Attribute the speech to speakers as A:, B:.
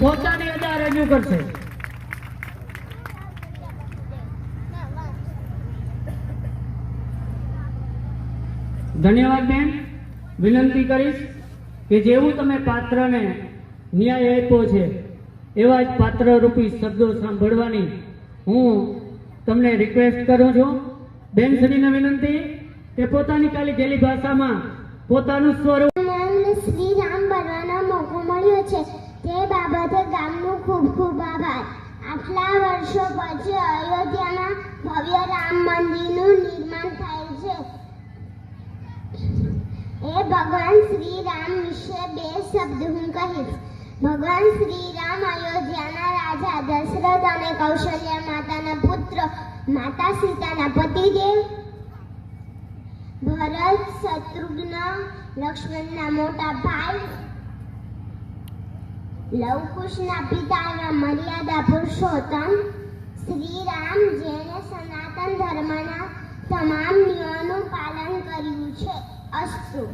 A: પોતાની અદા રજૂ કરશે. ધન્યવાદ બેન. વિનંતી કરીશ કે જેવું તમે પાત્રને ન્યાય આપ્યો છે, એવા જ પાત્રરૂપી શબ્દો સાંભળવાની હું તમને રિક્વેસ્ટ કરું છું. બેન શ્રીને વિનંતી કે પોતાની કાલી ગેલી ભાષામાં પોતાનું સ્વરૂપ
B: શ્રી રામ બનવાનો મોકો મળ્યો છે. તે બાબતે ગામનું ખૂબ ખૂબ આભાર. આટલા વર્ષો પછી અયોધ્યામાં ભવ્ય રામ મંદિરનું નિર્માણ થાય છે. એ ભગવાન શ્રી રામ વિશે બે શબ્દ હું કહીશ. ભગવાન શ્રી રામ અયોધ્યાના રાજા દશરથ અને કૌશલ્યા માતાના પુત્ર માતા સીતાના પતિદેવ. ભરત, શત્રુઘ્ન, લક્ષ્મણના મોટા ભાઈ. લવકુશના પિતાના મર્યાદા પુરુષોત્તમ શ્રી રામ જેણે સનાતન ધર્મના તમામ નિયમોનું પાલન કર્યું છે. અસ્તુ.